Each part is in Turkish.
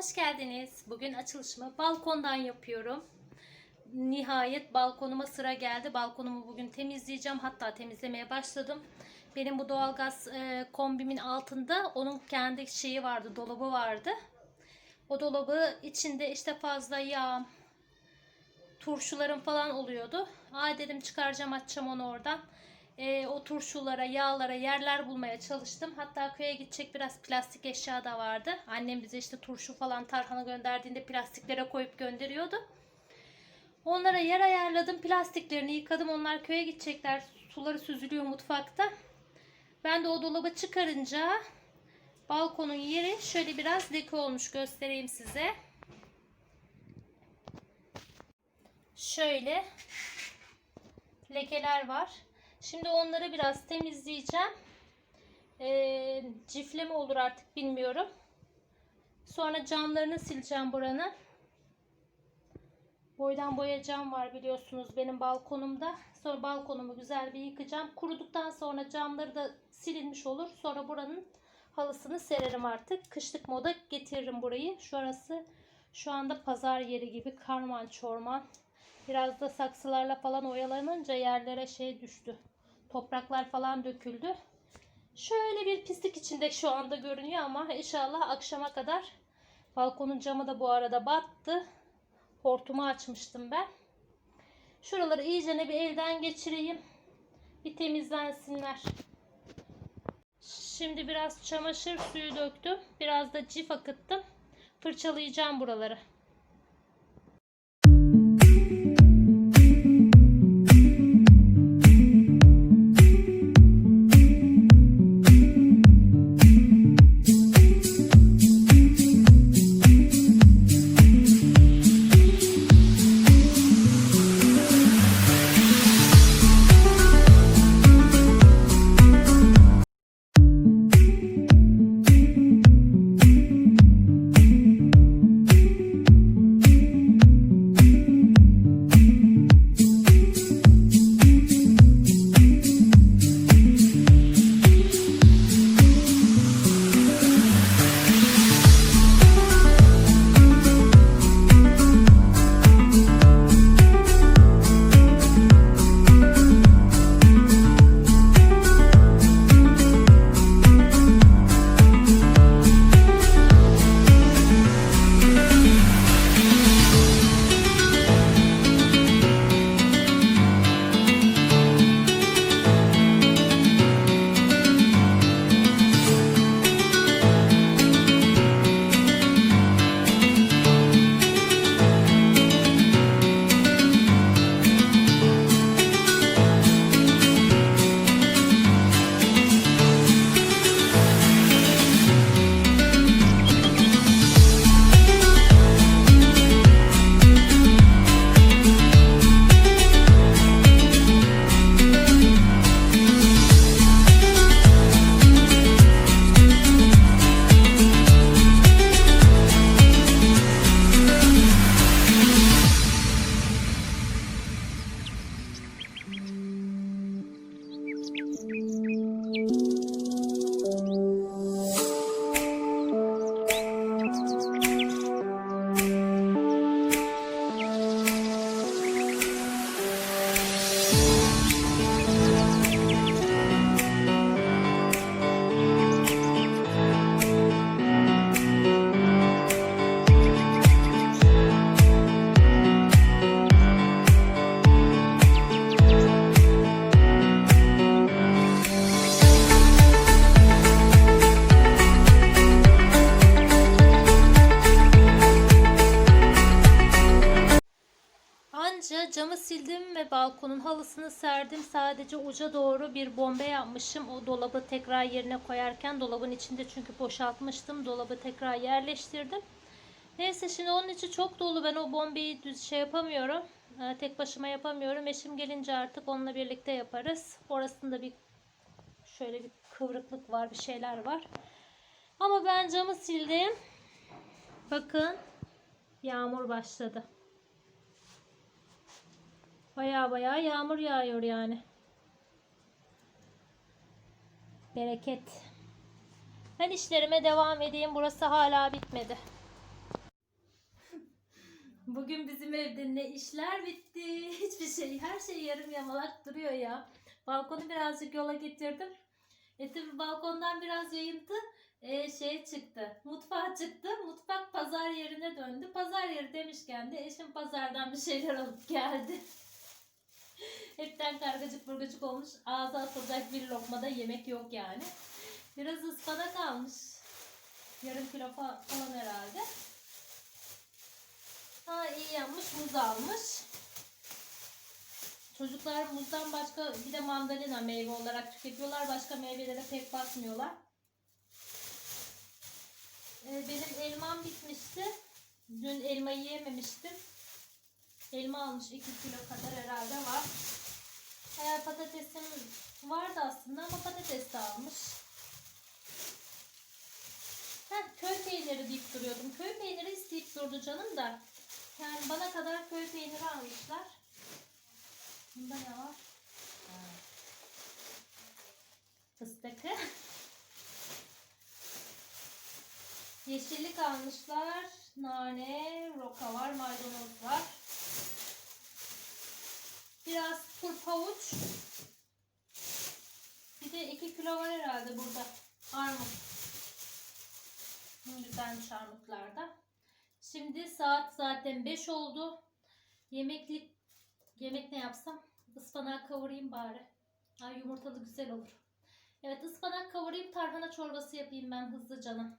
Hoş geldiniz. Bugün açılışımı balkondan yapıyorum. Nihayet balkonuma sıra geldi. Balkonumu bugün temizleyeceğim. Hatta temizlemeye başladım. Benim bu doğalgaz e, kombimin altında onun kendi şeyi vardı, dolabı vardı. O dolabı içinde işte fazla yağ, turşularım falan oluyordu. Ay dedim çıkaracağım açacağım onu oradan. E, o turşulara, yağlara yerler bulmaya çalıştım. Hatta köye gidecek biraz plastik eşya da vardı. Annem bize işte turşu falan tarhana gönderdiğinde plastiklere koyup gönderiyordu. Onlara yer ayarladım. Plastiklerini yıkadım. Onlar köye gidecekler. Suları süzülüyor mutfakta. Ben de o dolabı çıkarınca balkonun yeri şöyle biraz leke olmuş göstereyim size. Şöyle lekeler var. Şimdi onları biraz temizleyeceğim. Ee, cifle mi olur artık bilmiyorum. Sonra camlarını sileceğim buranın. Boydan boya cam var biliyorsunuz benim balkonumda. Sonra balkonumu güzel bir yıkacağım. Kuruduktan sonra camları da silinmiş olur. Sonra buranın halısını sererim artık. Kışlık moda getiririm burayı. Şurası şu anda pazar yeri gibi karman çorman. Biraz da saksılarla falan oyalanınca yerlere şey düştü. Topraklar falan döküldü. Şöyle bir pislik içinde şu anda görünüyor ama inşallah akşama kadar balkonun camı da bu arada battı. Hortumu açmıştım ben. Şuraları iyice bir elden geçireyim. Bir temizlensinler. Şimdi biraz çamaşır suyu döktüm. Biraz da cif akıttım. Fırçalayacağım buraları. Sildim ve balkonun halısını serdim. Sadece uca doğru bir bombe yapmışım. O dolabı tekrar yerine koyarken dolabın içinde çünkü boşaltmıştım. Dolabı tekrar yerleştirdim. Neyse şimdi onun içi çok dolu. Ben o bombeyi düz şey yapamıyorum. Ee, Tek başıma yapamıyorum. Eşim gelince artık onunla birlikte yaparız. Orasında bir şöyle bir kıvrıklık var, bir şeyler var. Ama ben camı sildim. Bakın yağmur başladı. Baya baya yağmur yağıyor yani. Bereket. Ben işlerime devam edeyim. Burası hala bitmedi. Bugün bizim evde ne işler bitti. Hiçbir şey, her şey yarım yamalak duruyor ya. Balkonu birazcık yola getirdim. E tabi balkondan biraz yayıldı. E, şey çıktı. Mutfağa çıktı. Mutfak pazar yerine döndü. Pazar yeri demişken de eşim pazardan bir şeyler alıp geldi. Hepten kargacık burgacık olmuş. Ağza atılacak bir lokmada yemek yok yani. Biraz ıspanak almış. Yarım kilo fa- falan herhalde. Ha iyi yapmış muz almış. Çocuklar muzdan başka bir de mandalina meyve olarak tüketiyorlar. Başka meyvelere pek bakmıyorlar. Ee, benim elmam bitmişti. Dün elmayı yememiştim. Elma almış 2 kilo kadar herhalde var. Eğer patatesim vardı aslında ama patates de almış. Heh, köy peyniri deyip duruyordum. Köy peyniri isteyip durdu canım da. Yani bana kadar köy peyniri almışlar. Bunda ne var? Ha. Fıstıkı. Yeşillik almışlar. Nane, roka var, maydanoz var. Biraz turp havuç. Bir de 2 kilo var herhalde burada. Armut. Güzelmiş armutlarda. Şimdi saat zaten 5 oldu. Yemeklik yemek ne yapsam? Ispanak kavurayım bari. Ay yumurtalı güzel olur. Evet ıspanak kavurayım tarhana çorbası yapayım ben hızlıca.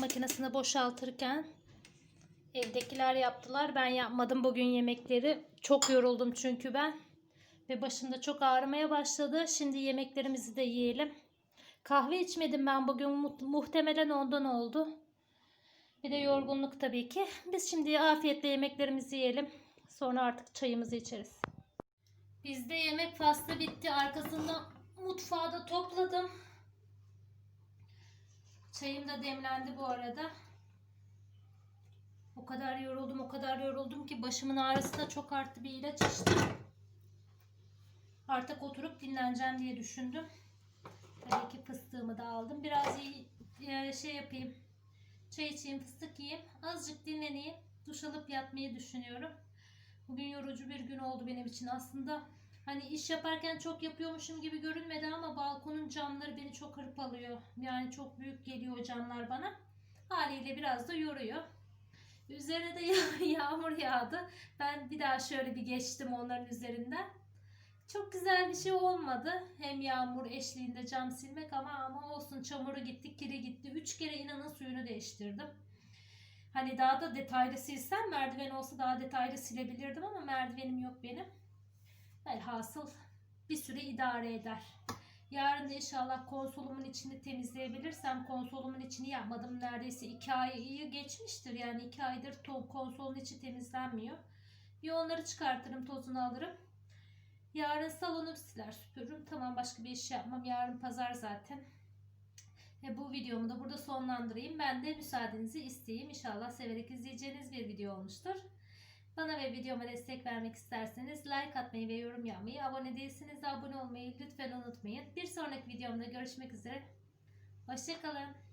Bulaşık makinesini boşaltırken evdekiler yaptılar. Ben yapmadım bugün yemekleri. Çok yoruldum çünkü ben. Ve başımda çok ağrımaya başladı. Şimdi yemeklerimizi de yiyelim. Kahve içmedim ben bugün. Mu- Muhtemelen ondan oldu. Bir de yorgunluk tabii ki. Biz şimdi afiyetle yemeklerimizi yiyelim. Sonra artık çayımızı içeriz. Bizde yemek faslı bitti. Arkasında mutfağı da topladım. Çayım da demlendi bu arada. O kadar yoruldum, o kadar yoruldum ki başımın ağrısı da çok arttı. Bir ilaç içtim. Artık oturup dinleneceğim diye düşündüm. Tabii ki fıstığımı da aldım. Biraz e, şey yapayım. Çay içeyim, fıstık yiyeyim. Azıcık dinleneyim. Duş alıp yatmayı düşünüyorum. Bugün yorucu bir gün oldu benim için aslında. Hani iş yaparken çok yapıyormuşum gibi görünmedi ama balkonun camları beni çok hırpalıyor. Yani çok büyük geliyor o camlar bana. Haliyle biraz da yoruyor. Üzerine de yağ- yağmur yağdı. Ben bir daha şöyle bir geçtim onların üzerinden. Çok güzel bir şey olmadı. Hem yağmur eşliğinde cam silmek ama ama olsun çamuru gitti, kiri gitti. Üç kere inanın suyunu değiştirdim. Hani daha da detaylı silsem merdiven olsa daha detaylı silebilirdim ama merdivenim yok benim. Velhasıl bir süre idare eder. Yarın inşallah konsolumun içini temizleyebilirsem konsolumun içini yapmadım. Neredeyse iki ayı geçmiştir. Yani iki aydır konsolun içi temizlenmiyor. Bir onları çıkartırım tozunu alırım. Yarın salonu siler süpürürüm. Tamam başka bir iş yapmam. Yarın pazar zaten. E, bu videomu da burada sonlandırayım. Ben de müsaadenizi isteyeyim. İnşallah severek izleyeceğiniz bir video olmuştur. Bana ve videoma destek vermek isterseniz like atmayı ve yorum yapmayı, abone değilseniz de abone olmayı lütfen unutmayın. Bir sonraki videomda görüşmek üzere. Hoşçakalın.